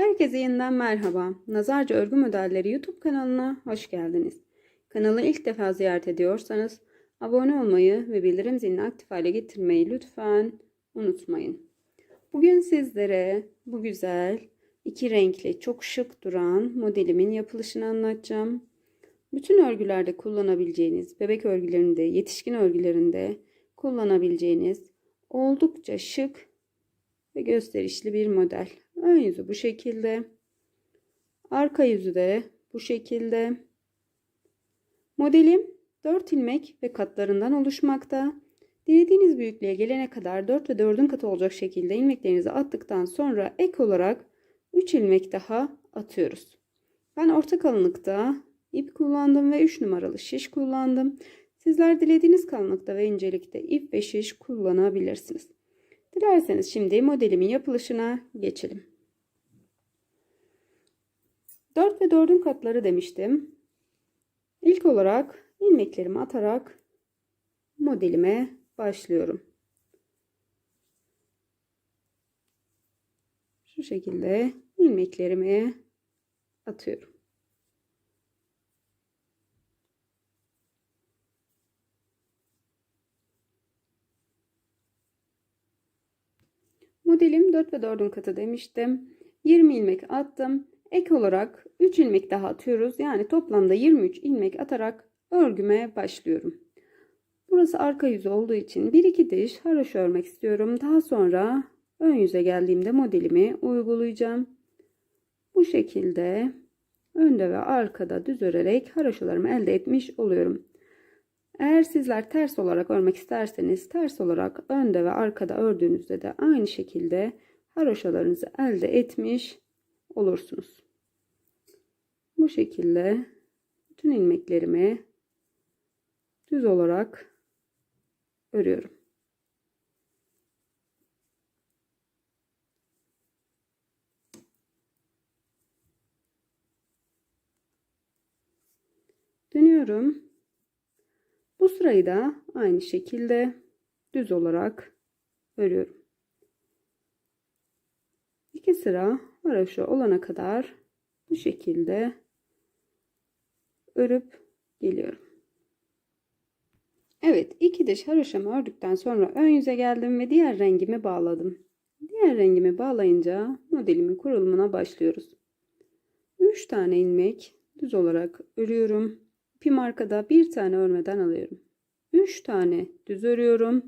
Herkese yeniden merhaba. Nazarca Örgü Modelleri YouTube kanalına hoş geldiniz. Kanalı ilk defa ziyaret ediyorsanız abone olmayı ve bildirim zilini aktif hale getirmeyi lütfen unutmayın. Bugün sizlere bu güzel iki renkli çok şık duran modelimin yapılışını anlatacağım. Bütün örgülerde kullanabileceğiniz, bebek örgülerinde, yetişkin örgülerinde kullanabileceğiniz oldukça şık ve gösterişli bir model. Ön yüzü bu şekilde. Arka yüzü de bu şekilde. Modelim 4 ilmek ve katlarından oluşmakta. Dilediğiniz büyüklüğe gelene kadar 4 ve 4'ün katı olacak şekilde ilmeklerinizi attıktan sonra ek olarak 3 ilmek daha atıyoruz. Ben orta kalınlıkta ip kullandım ve 3 numaralı şiş kullandım. Sizler dilediğiniz kalınlıkta ve incelikte ip ve şiş kullanabilirsiniz. Dilerseniz şimdi modelimin yapılışına geçelim. 4 ve 4'ün katları demiştim. İlk olarak ilmeklerimi atarak modelime başlıyorum. Şu şekilde ilmeklerimi atıyorum. Modelim 4 ve 4'ün katı demiştim. 20 ilmek attım. Ek olarak 3 ilmek daha atıyoruz. Yani toplamda 23 ilmek atarak örgüme başlıyorum. Burası arka yüzü olduğu için 1-2 diş haroşa örmek istiyorum. Daha sonra ön yüze geldiğimde modelimi uygulayacağım. Bu şekilde önde ve arkada düz örerek haroşalarımı elde etmiş oluyorum. Eğer sizler ters olarak örmek isterseniz ters olarak önde ve arkada ördüğünüzde de aynı şekilde haroşalarınızı elde etmiş olursunuz. Bu şekilde bütün ilmeklerimi düz olarak örüyorum. Dönüyorum. Bu sırayı da aynı şekilde düz olarak örüyorum. İki sıra haroşa olana kadar bu şekilde örüp geliyorum. Evet iki diş haroşamı ördükten sonra ön yüze geldim ve diğer rengimi bağladım. Diğer rengimi bağlayınca modelimin kurulumuna başlıyoruz. 3 tane ilmek düz olarak örüyorum. İpim arkada bir tane örmeden alıyorum. 3 tane düz örüyorum.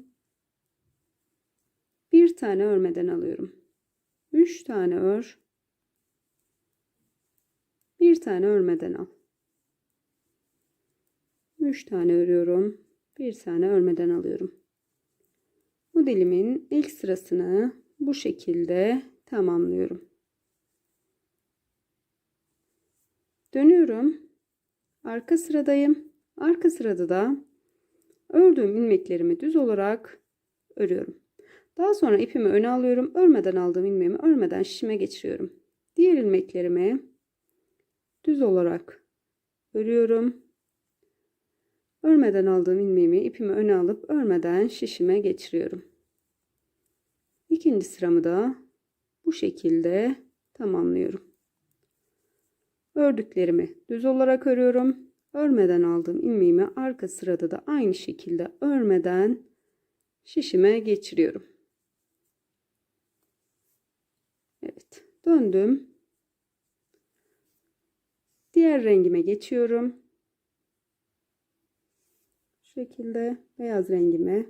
Bir tane örmeden alıyorum. 3 tane ör. Bir tane örmeden al. 3 tane örüyorum. Bir tane örmeden alıyorum. Modelimin ilk sırasını bu şekilde tamamlıyorum. Dönüyorum. Arka sıradayım. Arka sırada da ördüğüm ilmeklerimi düz olarak örüyorum. Daha sonra ipimi öne alıyorum. Örmeden aldığım ilmeğimi örmeden şişime geçiriyorum. Diğer ilmeklerimi düz olarak örüyorum. Örmeden aldığım ilmeğimi ipimi öne alıp örmeden şişime geçiriyorum. İkinci sıramı da bu şekilde tamamlıyorum. Ördüklerimi düz olarak örüyorum. Örmeden aldığım ilmeğimi arka sırada da aynı şekilde örmeden şişime geçiriyorum. Evet, döndüm. Diğer rengime geçiyorum. Şu şekilde beyaz rengime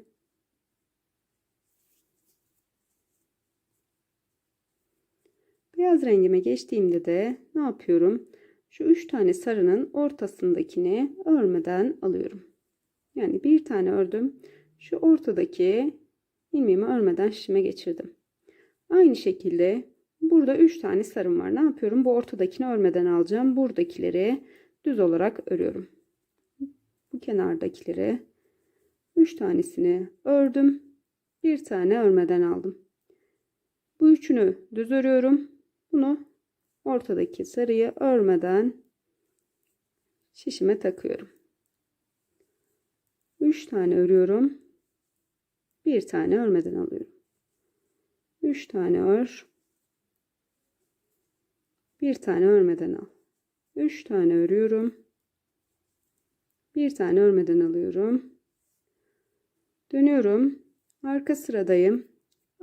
Beyaz rengime geçtiğimde de ne yapıyorum? Şu üç tane sarının ortasındakini örmeden alıyorum. Yani bir tane ördüm. Şu ortadaki ilmeğimi örmeden şişime geçirdim. Aynı şekilde burada üç tane sarım var. Ne yapıyorum? Bu ortadakini örmeden alacağım. Buradakileri düz olarak örüyorum. Bu kenardakileri üç tanesini ördüm. Bir tane örmeden aldım. Bu üçünü düz örüyorum. Bunu ortadaki sarıyı örmeden şişime takıyorum. 3 tane örüyorum. Bir tane örmeden alıyorum. 3 tane ör. Bir tane örmeden al. Üç tane örüyorum. Bir tane örmeden alıyorum. Dönüyorum. Arka sıradayım.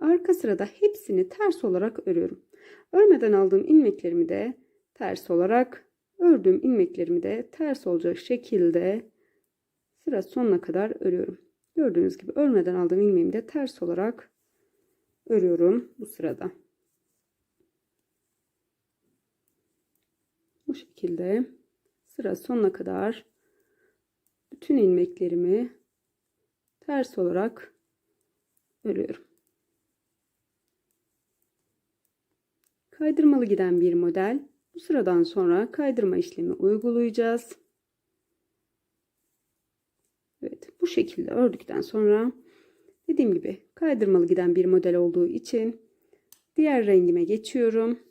Arka sırada hepsini ters olarak örüyorum. Örmeden aldığım ilmeklerimi de ters olarak ördüğüm ilmeklerimi de ters olacak şekilde sıra sonuna kadar örüyorum. Gördüğünüz gibi örmeden aldığım ilmeğimi de ters olarak örüyorum bu sırada. Bu şekilde sıra sonuna kadar bütün ilmeklerimi ters olarak örüyorum. Kaydırmalı giden bir model. Bu sıradan sonra kaydırma işlemi uygulayacağız. Evet bu şekilde ördükten sonra dediğim gibi kaydırmalı giden bir model olduğu için diğer rengime geçiyorum.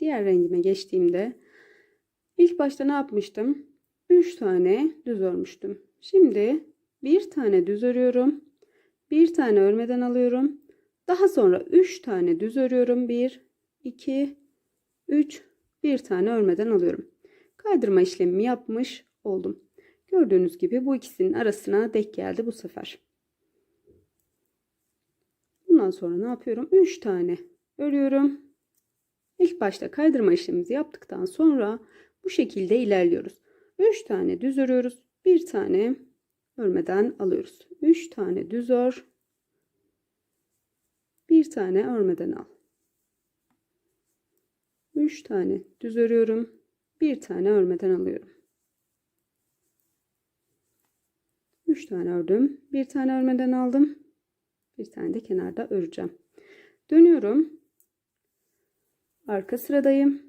Diğer rengime geçtiğimde ilk başta ne yapmıştım? 3 tane düz örmüştüm. Şimdi bir tane düz örüyorum. Bir tane örmeden alıyorum. Daha sonra 3 tane düz örüyorum. 1, 2, 3, bir tane örmeden alıyorum. Kaydırma işlemimi yapmış oldum. Gördüğünüz gibi bu ikisinin arasına denk geldi bu sefer. Bundan sonra ne yapıyorum? 3 tane örüyorum. İlk başta kaydırma işlemimizi yaptıktan sonra bu şekilde ilerliyoruz. 3 tane düz örüyoruz. Bir tane örmeden alıyoruz. 3 tane düz ör. Bir tane örmeden al. 3 tane düz örüyorum. Bir tane örmeden alıyorum. 3 tane ördüm. Bir tane örmeden aldım. Bir tane de kenarda öreceğim. Dönüyorum. Arka sıradayım.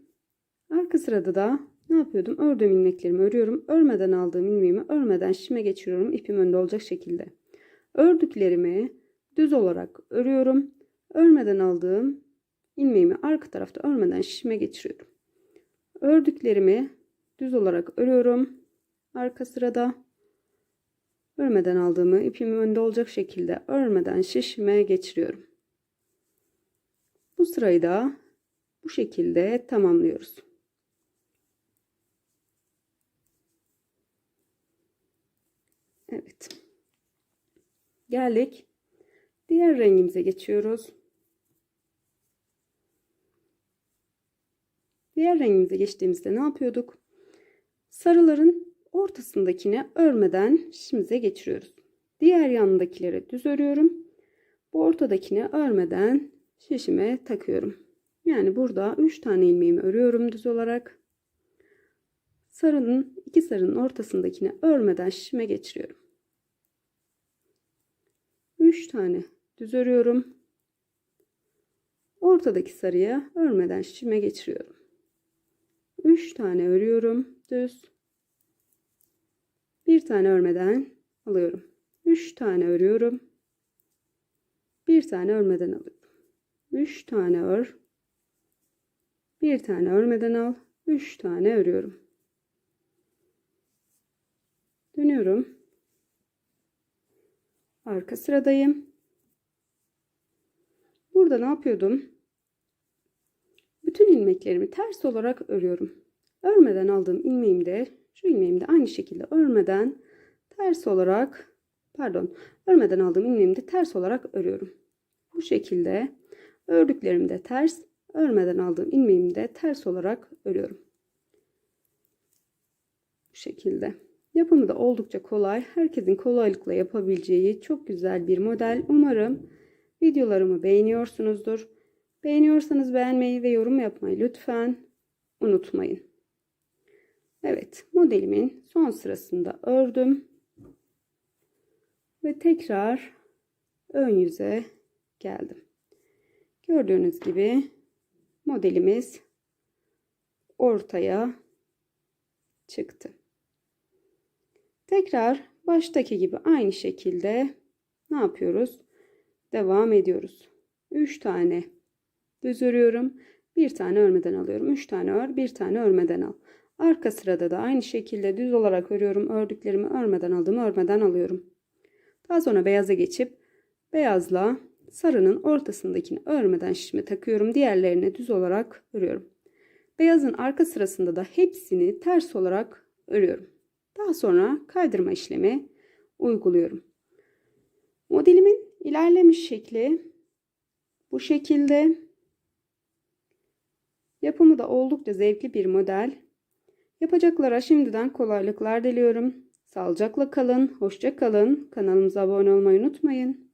Arka sırada da ne yapıyordum? Ördüğüm ilmeklerimi örüyorum. Örmeden aldığım ilmeğimi örmeden şişime geçiriyorum. İpim önde olacak şekilde. Ördüklerimi düz olarak örüyorum. Örmeden aldığım ilmeğimi arka tarafta örmeden şişime geçiriyorum. Ördüklerimi düz olarak örüyorum. Arka sırada örmeden aldığımı ipimi önde olacak şekilde örmeden şişime geçiriyorum. Bu sırayı da bu şekilde tamamlıyoruz. Evet. Geldik. Diğer rengimize geçiyoruz. Diğer rengimize geçtiğimizde ne yapıyorduk? Sarıların ortasındakine örmeden şişimize geçiriyoruz. Diğer yanındakileri düz örüyorum. Bu ortadakine örmeden şişime takıyorum. Yani burada 3 tane ilmeğimi örüyorum düz olarak. Sarının iki sarının ortasındakine örmeden şişime geçiriyorum. 3 tane düz örüyorum. Ortadaki sarıya örmeden şişime geçiriyorum. 3 tane örüyorum düz. Bir tane örmeden alıyorum. 3 tane örüyorum. Bir tane örmeden alıyorum. 3 tane ör. Bir tane örmeden al. 3 tane örüyorum. Dönüyorum. Arka sıradayım. Burada ne yapıyordum? Bütün ilmeklerimi ters olarak örüyorum. Örmeden aldığım ilmeğimi de şu ilmeğimi de aynı şekilde örmeden ters olarak pardon örmeden aldığım ilmeğimi de ters olarak örüyorum. Bu şekilde ördüklerimi de ters örmeden aldığım ilmeğimi de ters olarak örüyorum. Bu şekilde. Yapımı da oldukça kolay. Herkesin kolaylıkla yapabileceği çok güzel bir model. Umarım videolarımı beğeniyorsunuzdur. Beğeniyorsanız beğenmeyi ve yorum yapmayı lütfen unutmayın. Evet modelimin son sırasında ördüm. Ve tekrar ön yüze geldim. Gördüğünüz gibi modelimiz ortaya çıktı. Tekrar baştaki gibi aynı şekilde ne yapıyoruz? Devam ediyoruz. 3 tane düz örüyorum. Bir tane örmeden alıyorum. 3 tane ör, bir tane örmeden al. Arka sırada da aynı şekilde düz olarak örüyorum. Ördüklerimi örmeden aldım, örmeden alıyorum. Daha sonra beyaza geçip beyazla sarının ortasındakini örmeden şişime takıyorum. Diğerlerini düz olarak örüyorum. Beyazın arka sırasında da hepsini ters olarak örüyorum. Daha sonra kaydırma işlemi uyguluyorum. Modelimin ilerlemiş şekli bu şekilde. Yapımı da oldukça zevkli bir model. Yapacaklara şimdiden kolaylıklar diliyorum. Sağlıcakla kalın, hoşça kalın. Kanalımıza abone olmayı unutmayın.